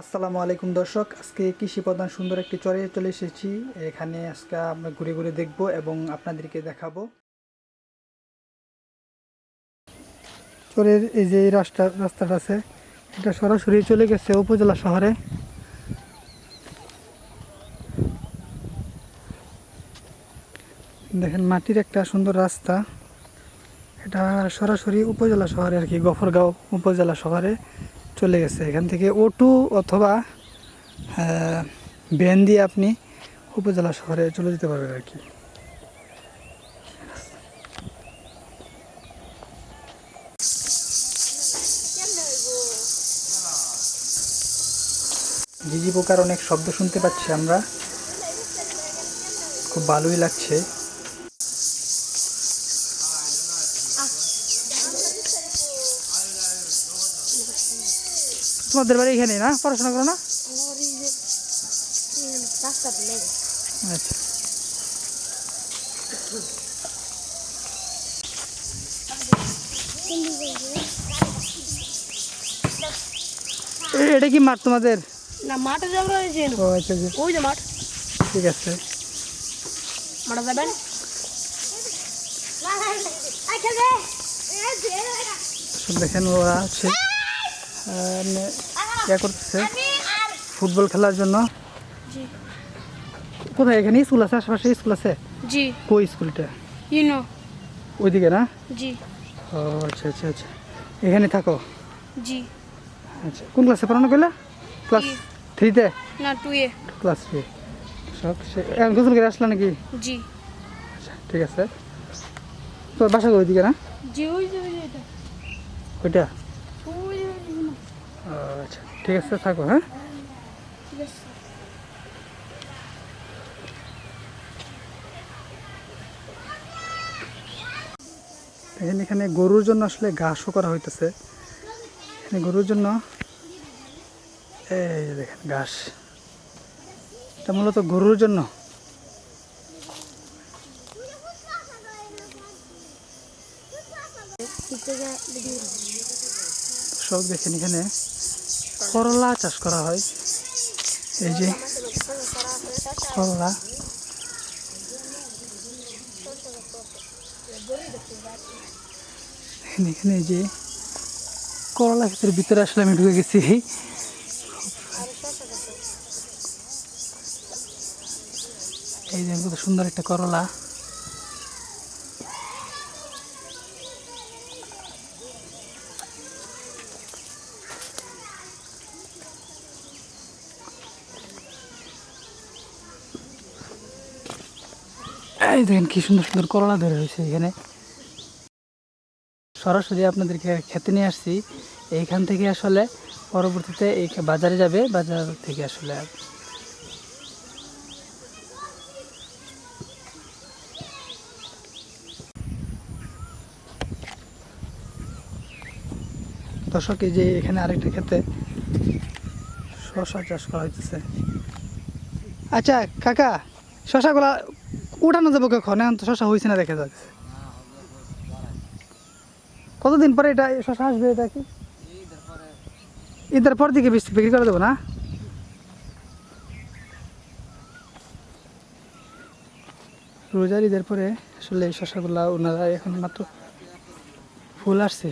আসসালামু আলাইকুম দর্শক, আজকে কৃষি প্রধান সুন্দর একটি চরে চলে এসেছি। এখানে আজকে আমরা ঘুরে ঘুরে দেখব এবং আপনাদেরকে দেখাবো। চরের এই যে রাস্তা, রাস্তাটা আছে, এটা সরাসরি চলে গেছে উপজেলা শহরে। দেখেন, মাটির একটা সুন্দর রাস্তা। এটা সরাসরি উপজেলা শহরে আর কি, গফরগাঁও উপজেলা শহরে। চলে গেছে। এখান থেকে অটো অথবা ভ্যান দিয়ে আপনি উপজেলা শহরে চলে যেতে পারবেন আর কি। ঝিঝি পোকার অনেক শব্দ শুনতে পাচ্ছি আমরা। খুব ভালোই লাগছে। তোমাদের বাড়ি এখানে না? পড়াশোনা করো না? আচ্ছা। এটা কি মাঠ তোমাদের? না মাঠে যাব রয়েছে ও আচ্ছা আচ্ছা। ওই যে মাঠ। ঠিক আছে। মাঠে যাবেন? দেখেন ওরা আছে। ইয়া করতেছে ফুটবল খেলার জন্য। কোথায় এখানে? স্কুল আছে? আশেপাশে স্কুল আছে? জি। কই স্কুলটা? ইউনো ওইদিকে না? জি। ও আচ্ছা আচ্ছা আচ্ছা। এখানে থাকো। জি। আচ্ছা কোন ক্লাসে পড়ানো করলে ক্লাস? থ্রিতে? না টু এ ক্লাস থ্রি। সব এখন গোসল করে আসলা নাকি? জি। আচ্ছা ঠিক আছে। তোর বাসা ওইদিকে না? জি ওই ওইটা ওই যে ওই যে ইউনো। ও, আচ্ছা ঠিক আছে, থাকো হ্যাঁ? দেখেন, এখানে গরুর জন্য আসলে ঘাসও করা হইতেছে। এখানে গরুর জন্য এই দেখেন, ঘাস। এটা মূলত গরুর জন্য। সব দেখেন এখানে করলা চাষ করা হয়। এই যে করলা। এখানে যে করলা ক্ষেতের ভিতরে আসলে আমি ঢুকে গেছি। এই যে, কত সুন্দর একটা করলা। এই দেখেন কি সুন্দর সুন্দর করলা ধরে রয়েছে এখানে। সরাসরি আপনাদেরকে খেতে নিয়ে আসছি। এইখান থেকে আসলে পরবর্তীতে এই বাজারে যাবে, বাজার থেকে আসলে। দর্শক, এই যে এখানে আরেকটা খেতে শশা চাষ করা হইতেছে। আচ্ছা কাকা শশাগুলা উঠানো যাব কখন? এখন তো শশা হয়েছে না দেখা যাচ্ছে কতদিন পরে এটা শশা আসবে এটা কি? ঈদের পর দিকে বিক্রি করে দেবো না? রোজার ঈদের পরে আসলে এই শশাগুলা ওনারা এখন মাত্র ফুল আসছে।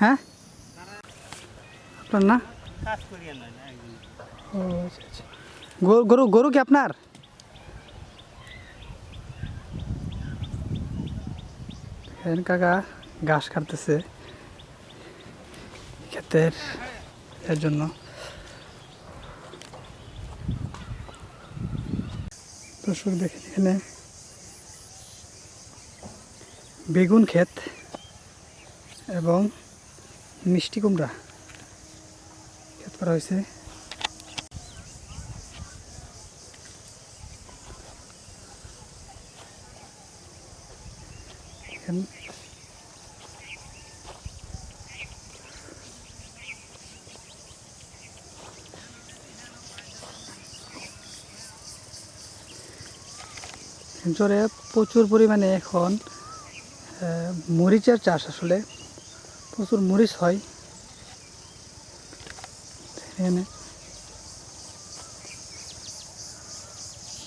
হ্যাঁ? না? ও আচ্ছা আচ্ছা গরু- গরু কি আপনার? কাকা, ঘাস কাটতেছে। ক্ষেতের এর জন্য। দর্শক দেখেন এখানে। বেগুন ক্ষেত এবং মিষ্টি কুমড়া ক্ষেত করা হয়েছে। জোরে প্রচুর পরিমাণে এখন মরিচের চাষ আসলে। প্রচুর মরিচ হয়। এখানে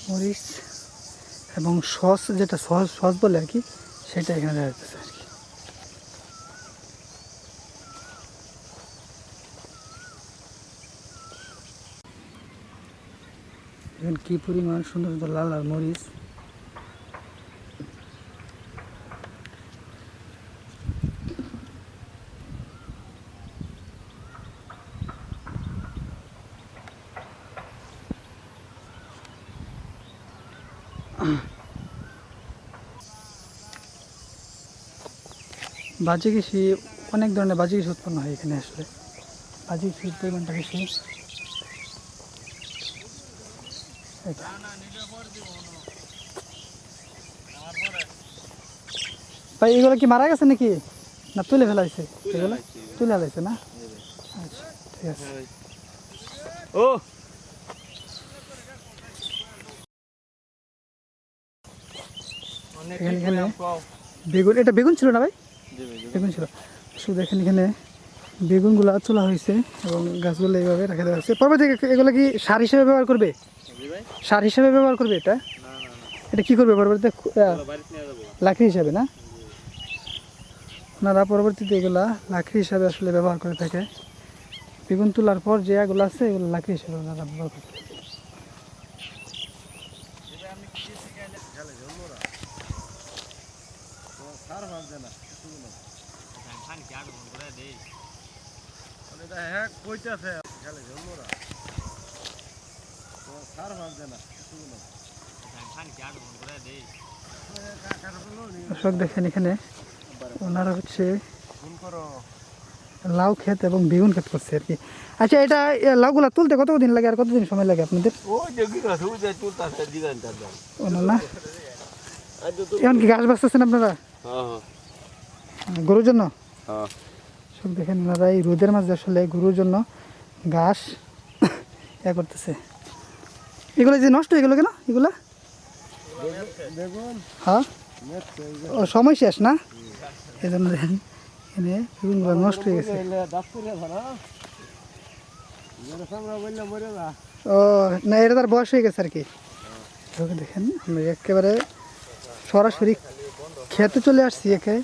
মরিচ এবং সস যেটা সস সস বলে আর কি, সেটা এখানে দেখা যাচ্ছে আর কি। দেখেন কি পরিমাণ সুন্দর সুন্দর লাল লাল মরিচ। বাজে কৃষি অনেক ধরনের বাজে কৃষি উৎপন্ন হয় এখানে আসলে। বাজে কৃষির পরিমাণটা বেশি। এটা। ভাই এগুলো কি মারা গেছে নাকি? না তুলে ফেলাইছে। এগুলো তুলে ফেলাইছে না? আচ্ছা ঠিক আছে। ও! এখানে বেগুন এটা বেগুন ছিল না ভাই? বেগুন। ছিল। শুধু এখানে এখানে বেগুনগুলো তোলা হয়েছে এবং গাছগুলো এইভাবে রেখে দেওয়া হয়েছে। পরবর্তী এগুলো কি সার হিসেবে ব্যবহার করবে? সার হিসেবে ব্যবহার করবে এটা? এটা কি করবে পরবর্তীতে? লাকড়ি হিসাবে না? ওনারা পরবর্তীতে এগুলা লাকড়ি হিসাবে আসলে ব্যবহার করে থাকে। বেগুন তোলার পর যে এগুলো আছে এগুলো লাকড়ি হিসাবে ওনারা ব্যবহার করে থাকে। হ্যাঁ কইতাছে খেলে জন্মরা সার ভাবছে না দর্শক দেখেন এখানে ওনারা হচ্ছে লাউ ক্ষেত এবং বেগুন ক্ষেত করছে আর কি। আচ্ছা এটা লাউগুলা তুলতে কত দিন লাগে আর কতদিন সময় লাগে আপনাদের? এখন কি ঘাস বাঁচতেছেন আপনারা? গরুর জন্য? হ্যাঁ। সব দেখেন ওনারা এই রোদের মাঝে আসলে গরুর জন্য ঘাস ইয়া করতেছে। এগুলো যে নষ্ট হয়ে গেলো কেন? এগুলা? হ্যাঁ? ও সময় শেষ না? এই জন্য দেখেন এনে বেগুনগুলো নষ্ট হয়ে গেছে। ও না এটা তার বয়স হয়ে গেছে আর কি। দেখেন একেবারে সরাসরি খেতে চলে আসছি একে,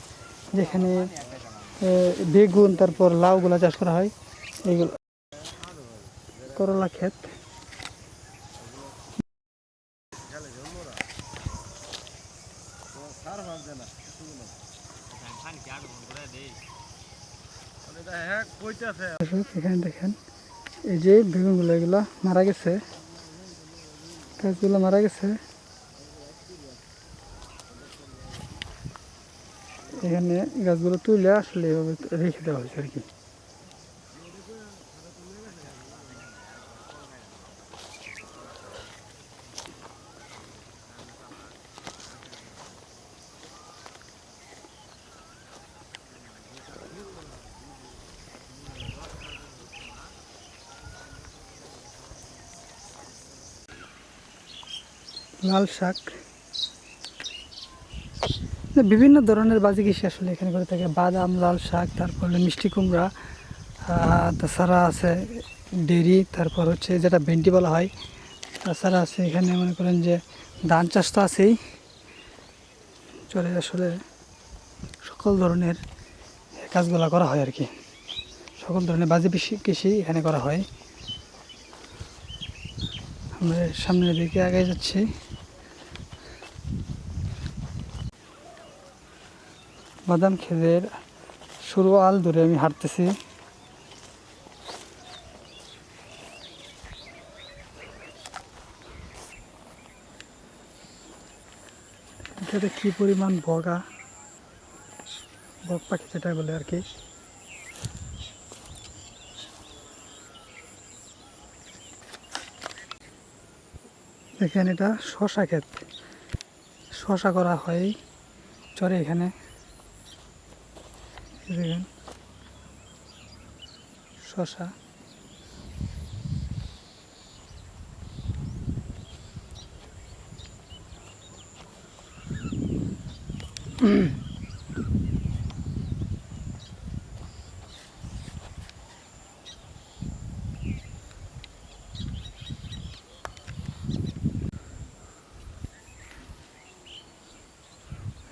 যেখানে বেগুন, তারপর লাউগুলা চাষ করা হয়। এইগুলো। করলা ক্ষেত। এখানে দেখেন, এই যে বেগুনগুলো, এগুলো মারা গেছে। গাছগুলো মারা গেছে। এখানে গাছগুলো তুলে আসলে এভাবে রেখে দেওয়া হয়েছে আর কি। লাল শাক। বিভিন্ন ধরনের বাজি কৃষি আসলে এখানে করে থাকে। বাদাম, লাল শাক, তারপর মিষ্টি কুমড়া তাছাড়া আছে ডেরি, তারপর হচ্ছে যেটা ভেন্ডি বলা হয়, তাছাড়া আছে এখানে মনে করেন যে ধান চাষ তো আছেই। চলে আসলে সকল ধরনের কাজগুলো করা হয় আর কি সকল ধরনের বাজি কৃষি এখানে করা হয়। আমরা সামনের দিকে আগে যাচ্ছি। বাদাম খেতের শুরু আল ধরে আমি হাঁটতেছি। এটাতে কি পরিমাণ বগা? বক পাখি যেটা বলে আর কি। দেখেন এটা শশা ক্ষেত। শশা করা হয় চরে এখানে। Sosa.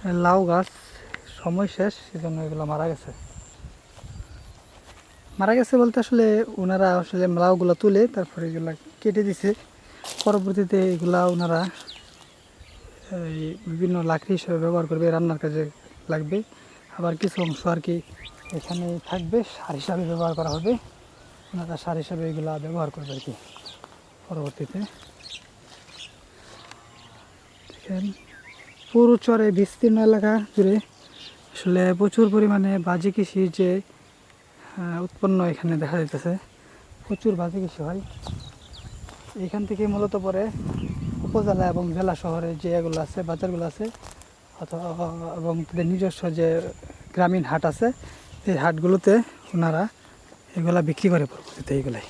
El lau gas. সময় শেষ, সেজন্য এগুলো মারা গেছে। মারা গেছে বলতে আসলে ওনারা আসলে লাউগুলো তুলে তারপরে এগুলা কেটে দিছে। পরবর্তীতে এগুলা ওনারা এই বিভিন্ন লাকড়ি হিসেবে ব্যবহার করবে, রান্নার কাজে লাগবে। আবার কিছু অংশ আর কি এখানে থাকবে, সার হিসাবে ব্যবহার করা হবে। ওনারা সার হিসাবে এগুলা ব্যবহার করবে আর কি পরবর্তীতে। দেখেন পুরো চরে বিস্তীর্ণ এলাকা জুড়ে আসলে প্রচুর পরিমাণে বাজি কৃষির যে উৎপন্ন এখানে দেখা যাইতেছে, প্রচুর বাজি কৃষি হয়। এখান থেকে মূলত পরে উপজেলা এবং জেলা শহরে যে এগুলো আছে, বাজারগুলো আছে, অথবা এবং তাদের নিজস্ব যে গ্রামীণ হাট আছে, এই হাটগুলোতে ওনারা এগুলা বিক্রি করে পরবর্তীতে এইগুলাই।